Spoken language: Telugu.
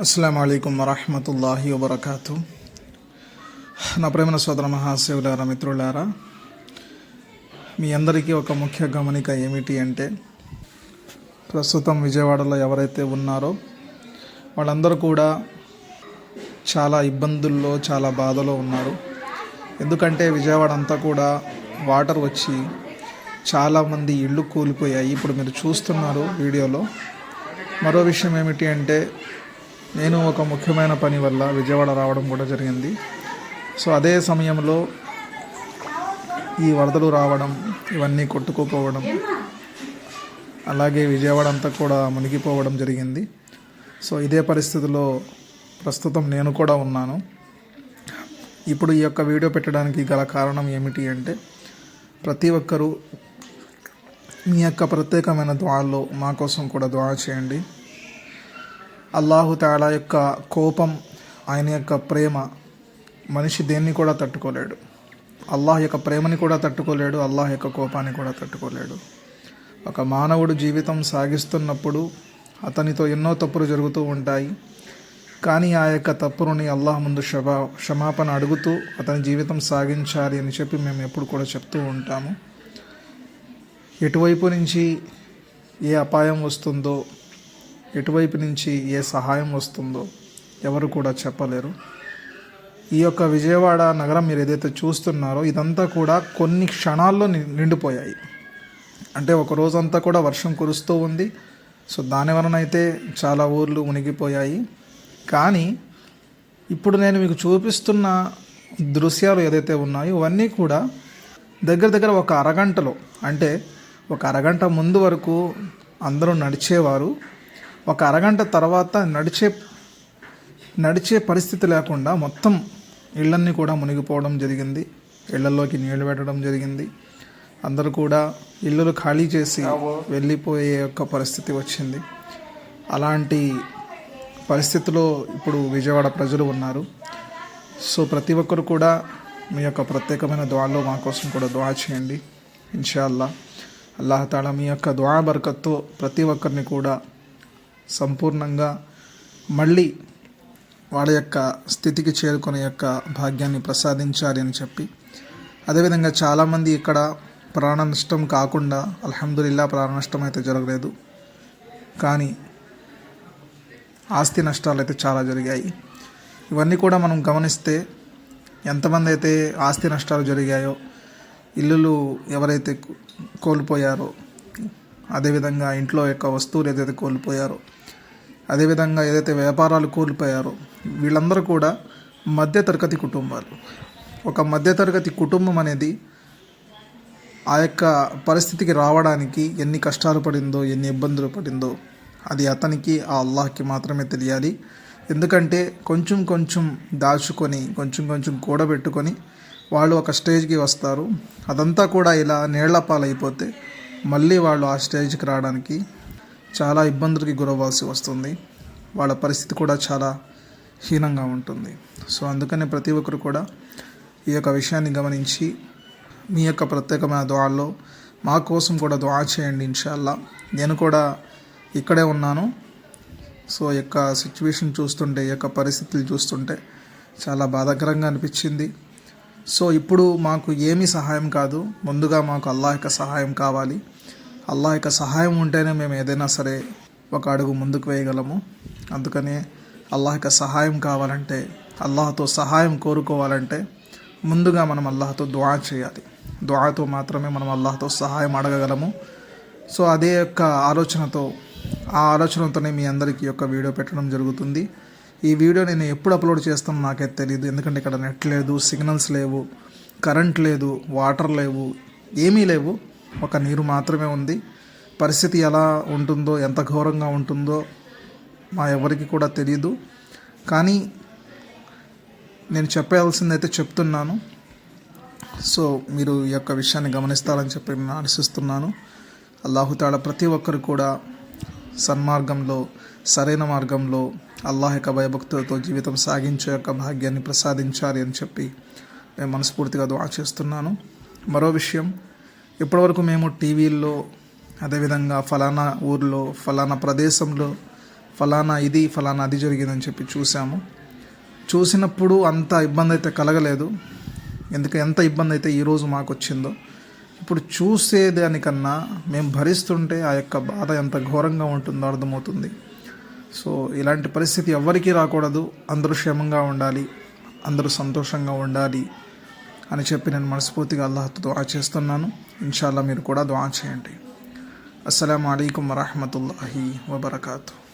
అస్సలం అయికం వరహమతుల్లాహి వబర్కాతు. నా ప్రేమన సోదర మహాశివులారా మిత్రులారా మీ అందరికీ ఒక ముఖ్య గమనిక ఏమిటి అంటే ప్రస్తుతం విజయవాడలో ఎవరైతే ఉన్నారో వాళ్ళందరూ కూడా చాలా ఇబ్బందుల్లో చాలా బాధలో ఉన్నారు. ఎందుకంటే విజయవాడ అంతా కూడా వాటర్ వచ్చి చాలామంది ఇళ్ళు కూలిపోయాయి. ఇప్పుడు మీరు చూస్తున్నారు వీడియోలో. మరో విషయం ఏమిటి అంటే నేను ఒక ముఖ్యమైన పని వల్ల విజయవాడ రావడం కూడా జరిగింది. సో అదే సమయంలో ఈ వరదలు రావడం ఇవన్నీ కొట్టుకుపోవడం అలాగే విజయవాడ అంతా కూడా మునిగిపోవడం జరిగింది. సో ఇదే పరిస్థితిలో ప్రస్తుతం నేను కూడా ఉన్నాను. ఇప్పుడు ఈ యొక్క వీడియో పెట్టడానికి గల కారణం ఏమిటి అంటే ప్రతి ఒక్కరూ మీ యొక్క ప్రత్యేకమైన దువాల్లో మా కోసం కూడా దువా చేయండి. అల్లాహుతాలా యొక్క కోపం ఆయన యొక్క ప్రేమ మనిషి దేన్ని కూడా తట్టుకోలేడు. అల్లాహ్ యొక్క ప్రేమని కూడా తట్టుకోలేడు అల్లాహ్ యొక్క కోపాన్ని కూడా తట్టుకోలేడు. ఒక మానవుడు జీవితం సాగిస్తున్నప్పుడు అతనితో ఎన్నో తప్పులు జరుగుతూ ఉంటాయి. కానీ ఆ యొక్క తప్పుని అల్లాహ్ ముందు క్షమా క్షమాపణ అడుగుతూ అతని జీవితం సాగించాలి అని చెప్పి మేము ఎప్పుడు కూడా చెప్తూ ఉంటాము. ఎటువైపు నుంచి ఏ అపాయం వస్తుందో ఎటువైపు నుంచి ఏ సహాయం వస్తుందో ఎవరు కూడా చెప్పలేరు. ఈ యొక్క విజయవాడ నగరం మీరు ఏదైతే చూస్తున్నారో ఇదంతా కూడా కొన్ని క్షణాల్లో ని- నిండిపోయాయి. అంటే ఒక రోజంతా కూడా వర్షం కురుస్తూ ఉంది. సో దాని వలన అయితే చాలా ఊర్లు మునిగిపోయాయి. కానీ ఇప్పుడు నేను మీకు చూపిస్తున్న దృశ్యాలు ఏదైతే ఉన్నాయో ఇవన్నీ కూడా దగ్గర దగ్గర ఒక అరగంటలో అంటే ఒక అరగంట ముందు వరకు అందరూ నడిచేవారు. ఒక అరగంట తర్వాత నడిచే నడిచే పరిస్థితి లేకుండా మొత్తం ఇళ్ళన్నీ కూడా మునిగిపోవడం జరిగింది. ఇళ్ళలోకి నీళ్ళు పెట్టడం జరిగింది. అందరూ కూడా ఇళ్ళు ఖాళీ చేసి వెళ్ళిపోయే యొక్క పరిస్థితి వచ్చింది. అలాంటి పరిస్థితిలో ఇప్పుడు విజయవాడ ప్రజలు ఉన్నారు. సో ప్రతి ఒక్కరు కూడా మీ యొక్క ప్రత్యేకమైన దువాలో మా కోసం కూడా దువా చేయండి. ఇన్షాల్లా. అల్లాహ్ మీ యొక్క దువా బరకత్తో ప్రతి ఒక్కరిని కూడా సంపూర్ణంగా మళ్ళీ వాళ్ళ యొక్క స్థితికి చేరుకునే యొక్క భాగ్యాన్ని ప్రసాదించాలి అని చెప్పి. అదేవిధంగా చాలామంది ఇక్కడ ప్రాణ నష్టం కాకుండా అల్హమ్దుల్లా ప్రాణ నష్టం అయితే జరగలేదు. కానీ ఆస్తి నష్టాలు అయితే చాలా జరిగాయి. ఇవన్నీ కూడా మనం గమనిస్తే ఎంతమంది అయితే ఆస్తి నష్టాలు జరిగాయో ఇల్లులు ఎవరైతే కోల్పోయారో అదేవిధంగా ఇంట్లో యొక్క వస్తువులు ఏదైతే కోల్పోయారో అదేవిధంగా ఏదైతే వ్యాపారాలు కోల్పోయారో వీళ్ళందరూ కూడా మధ్యతరగతి కుటుంబాలు. ఒక మధ్యతరగతి కుటుంబం అనేది ఆ యొక్క పరిస్థితికి రావడానికి ఎన్ని కష్టాలు పడిందో ఎన్ని ఇబ్బందులు పడిందో అది అతనికి ఆ అల్లాహ్కి మాత్రమే తెలియాలి. ఎందుకంటే కొంచెం కొంచెం దాచుకొని కొంచెం కొంచెం కూడబెట్టుకొని వాళ్ళు ఒక స్టేజ్కి వస్తారు. అదంతా కూడా ఇలా నీళ్ళ పాలైపోతే మళ్ళీ వాళ్ళు ఆ స్టేజ్కి రావడానికి చాలా ఇబ్బందులకి గురవ్వాల్సి వస్తుంది. వాళ్ళ పరిస్థితి కూడా చాలా హీనంగా ఉంటుంది. సో అందుకని ప్రతి ఒక్కరు కూడా ఈ యొక్క విషయాన్ని గమనించి మీ యొక్క ప్రత్యేకమైన దువాల్లో మా కోసం కూడా దువా చేయండి ఇన్షాల్లా. నేను కూడా ఇక్కడే ఉన్నాను. సో ఈ యొక్క సిచ్యువేషన్ చూస్తుంటే ఈ యొక్క పరిస్థితులు చూస్తుంటే చాలా బాధాకరంగా అనిపించింది. సో ఇప్పుడు మాకు ఏమీ సహాయం కాదు. ముందుగా మాకు అల్లాహ్ యొక్క సహాయం కావాలి. అల్లాహ్ యొక్క సహాయం ఉంటేనే మేము ఏదైనా సరే ఒక అడుగు ముందుకు వేయగలము. అందుకనే అల్లాహ్ యొక్క సహాయం కావాలంటే అల్లాహ్తో సహాయం కోరుకోవాలంటే ముందుగా మనం అల్లాహతో దువా చేయాలి. దువాతో మాత్రమే మనం అల్లాహతో సహాయం అడగగలము. సో అదే యొక్క ఆలోచనతో ఆ ఆలోచనతోనే మీ అందరికీ యొక్క వీడియో పెట్టడం జరుగుతుంది. ఈ వీడియో నేను ఎప్పుడు అప్లోడ్ చేస్తానో నాకైతే తెలియదు ఎందుకంటే ఇక్కడ నెట్ లేదు సిగ్నల్స్ లేవు కరెంట్ లేదు వాటర్ లేవు ఏమీ లేవు. ఒక నీరు మాత్రమే ఉంది. పరిస్థితి ఎలా ఉంటుందో ఎంత ఘోరంగా ఉంటుందో మా ఎవరికి కూడా తెలియదు కానీ నేను చెప్పాల్సిందైతే చెప్తున్నాను. సో మీరు ఈ యొక్క విషయాన్ని గమనిస్తారని చెప్పి నేను ఆశిస్తున్నాను. అల్లాహుతాళ ప్రతి ఒక్కరు కూడా సన్మార్గంలో సరైన మార్గంలో అల్లాహ్ యొక్క భయభక్తులతో జీవితం సాగించే యొక్క భాగ్యాన్ని ప్రసాదించాలి అని చెప్పి నేను మనస్ఫూర్తిగా దువా చేస్తున్నాను. మరో విషయం ఇప్పటివరకు మేము టీవీల్లో అదేవిధంగా ఫలానా ఊర్లో ఫలానా ప్రదేశంలో ఫలానా ఇది ఫలానా అది జరిగిందని చెప్పి చూసాము చూసినప్పుడు అంత ఇబ్బంది అయితే కలగలేదు. ఎందుకు ఎంత ఇబ్బంది అయితే ఈరోజు మాకు వచ్చిందో ఇప్పుడు చూసేదానికన్నా మేము భరిస్తుంటే ఆ యొక్క బాధ ఎంత ఘోరంగా ఉంటుందో అర్థమవుతుంది. సో ఇలాంటి పరిస్థితి ఎవ్వరికీ రాకూడదు. అందరూ క్షేమంగా ఉండాలి. అందరూ సంతోషంగా ఉండాలి. అని చెప్పి నేను మనస్ఫూర్తిగా అల్లాహతో దువా చేస్తున్నాను. ఇన్షాల్లా మీరు కూడా దువా చేయండి. అస్సలం అయికం వరహమతుల్లాహి వబర్కాతూ.